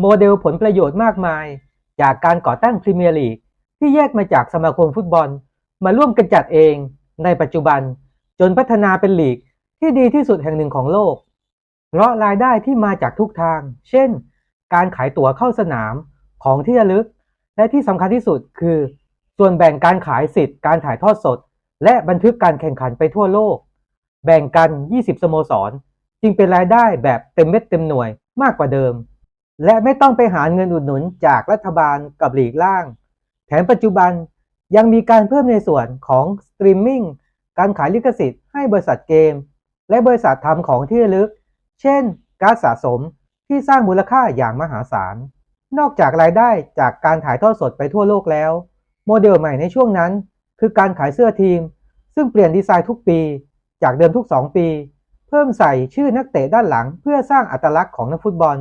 โมเดลผลประโยชน์มากมาย จากการก่อตั้งพรีเมียร์ลีกที่แยกมาจากสมาคมฟุตบอล มาร่วมกันจัดเองในปัจจุบัน จนพัฒนาเป็นลีกที่ดีที่สุดแห่งหนึ่งของโลก เพราะรายได้ที่มาจากทุกทาง เช่น การขายตั๋วเข้าสนามของที่ระลึก และที่สำคัญที่สุดคือ ส่วนแบ่งการขายสิทธิ์การถ่ายทอดสด และบันทึกการแข่งขันไปทั่วโลก แบ่งกัน 20 สโมสร จึงเป็นรายได้แบบเต็มเม็ดเต็มหน่วยมากกว่าเดิม และไม่ต้องไปหาเงินอุดหนุนจากรัฐบาลกับหลีกล่าง แถมปัจจุบันยังมีการเพิ่มในส่วนของสตรีมมิ่งการขายลิขสิทธิ์ให้บริษัทเกม และบริษัททำของที่ระลึก เช่น การสะสมที่สร้างมูลค่าอย่างมหาศาล นอกจากรายได้จากการถ่ายทอดสดไปทั่วโลกแล้ว โมเดลใหม่ในช่วงนั้น คือการขายเสื้อทีม ซึ่งเปลี่ยนดีไซน์ทุกปี จากเดิมทุก 2 ปี เพิ่มใส่ชื่อนักเตะด้านหลังเพื่อสร้างอัตลักษณ์ของนักฟุตบอล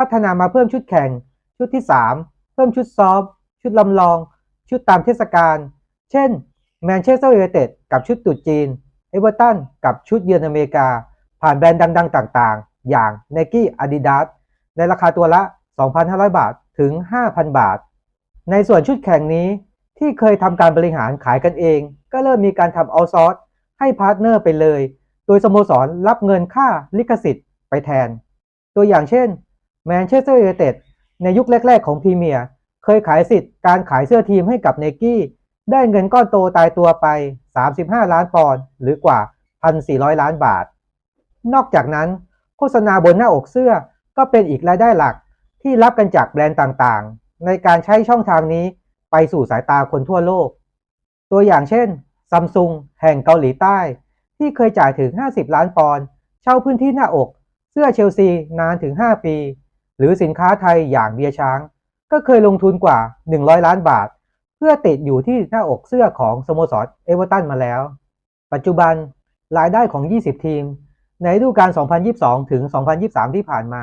พัฒนามาเพิ่มชุดแข่ง ชุดที่ 3 เพิ่มชุดซ้อม ชุดลำลอง ชุดตามเทศกาล เช่นแมนเชสเตอร์ยูไนเต็ดกับชุดตรุษจีน เอเวอร์ตันกับชุดเยือนอเมริกา ผ่านแบรนด์ดังๆ ต่างๆ อย่าง Nike Adidas ในราคาตัวละ 2,500 บาทถึง 5,000 บาท ในส่วนชุดแข่งนี้ที่เคยทำการบริหารขายกันเอง ก็เริ่มมีการทำเอาซอร์สให้พาร์ทเนอร์ไปเลย โดยสโมสรรับเงินค่าลิขสิทธิ์ไปแทน ตัวอย่างเช่น แมนเชสเตอร์ยูไนเต็ดในยุคแรก ๆ ของพรีเมียร์เคยขายสิทธิ์การขายเสื้อทีมให้กับ n นกี้ได้เงินก้อนโตตายตัวไป 35 ล้านปอนด์หรือกว่า 1,400 ล้านบาท นอกจากนั้น โฆษณาบนหน้าอกเสื้อก็เป็นอีกรายได้หลักที่รับกันจากแบรนด์ต่างๆ ในการใช้ช่องทางนี้ไปสู่สายตาคนทั่วโลก ตัวอย่างเช่นซัมซุงแห่งเกาหลีใต้ ที่เคยจ่ายถึง 50 ล้านปอนด์เช่าพื้นที่หน้าอก เสื้อเชลซีนานถึง 5 ปี หรือสินค้าไทยอย่างเบียร์ช้าง ก็เคยลงทุนกว่า 100 ล้านบาท เพื่อติดอยู่ที่หน้าอกเสื้อของสโมสรเอเวอร์ตันมาแล้ว ปัจจุบันรายได้ของ 20 ทีม ในฤดูกาล 2022 ถึง 2023 ที่ผ่านมา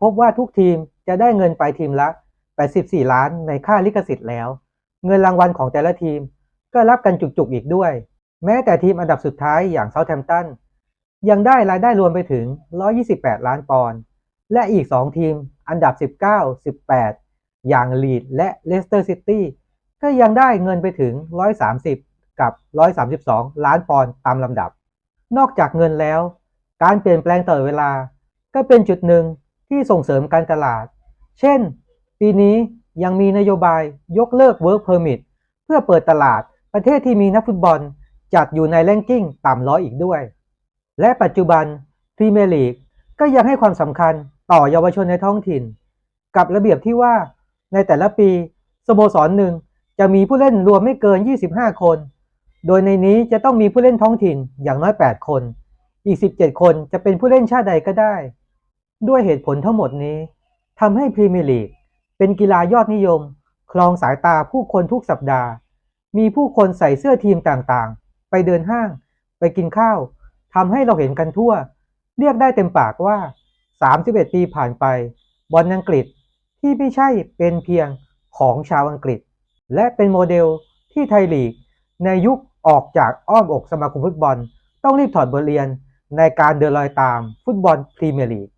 พบว่าทุกทีมจะได้เงินไปทีมละ 84 ล้านในค่าลิขสิทธิ์แล้ว เงินรางวัลของแต่ละทีมก็รับกันจุกๆอีกด้วย แม้แต่ทีมอันดับสุดท้ายอย่างเซาท์แฮมป์ตันยังได้รายได้รวมไปถึง 128 ล้านปอนด์ และอีก 2 ทีมอันดับ 19 18 อย่างลีดและเลสเตอร์ซิตี้ก็ยังได้เงินไปถึง 130 กับ 132 ล้านปอนด์ตามลำดับ นอกจากเงินแล้ว การเปลี่ยนแปลงตลอดเวลา ก็เป็นจุดหนึ่งที่ส่งเสริมการตลาด เช่น ปีนี้ยังมีนโยบายยกเลิก Work Permit เพื่อเปิดตลาดประเทศที่มีนักฟุตบอลจัดอยู่ในแรงกิ้งต่ำร้อยอีกด้วย และปัจจุบันพรีเมียร์ลีกก็ยังให้ความสำคัญ ต่อเยาวชนในท้องถิ่น กับระเบียบที่ว่าในแต่ละปีสโมสรหนึ่งจะมีผู้เล่นรวมไม่เกิน 25 คน โดยในนี้จะต้องมีผู้เล่นท้องถิ่นอย่างน้อย 8 คน อีก 17 คนจะเป็นผู้เล่นชาติใดก็ได้ ด้วยเหตุผลทั้งหมดนี้ทำให้พรีเมียร์ลีกเป็นกีฬายอดนิยม คลองสายตาผู้คนทุกสัปดาห์ มีผู้คนใส่เสื้อทีมต่างๆ ไปเดินห้าง ไปกินข้าวทำให้เราเห็นกันทั่ว เรียกได้เต็มปากว่า 31 ปีผ่านไป บอลอังกฤษที่ไม่ใช่เป็นเพียงของชาวอังกฤษ และเป็นโมเดลที่ไทยลีก ในยุคออกจากอ้อมอกสมาคมฟุตบอล ต้องรีบถอดบทเรียนในการเดินรอยตามฟุตบอลพรีเมียร์ลีก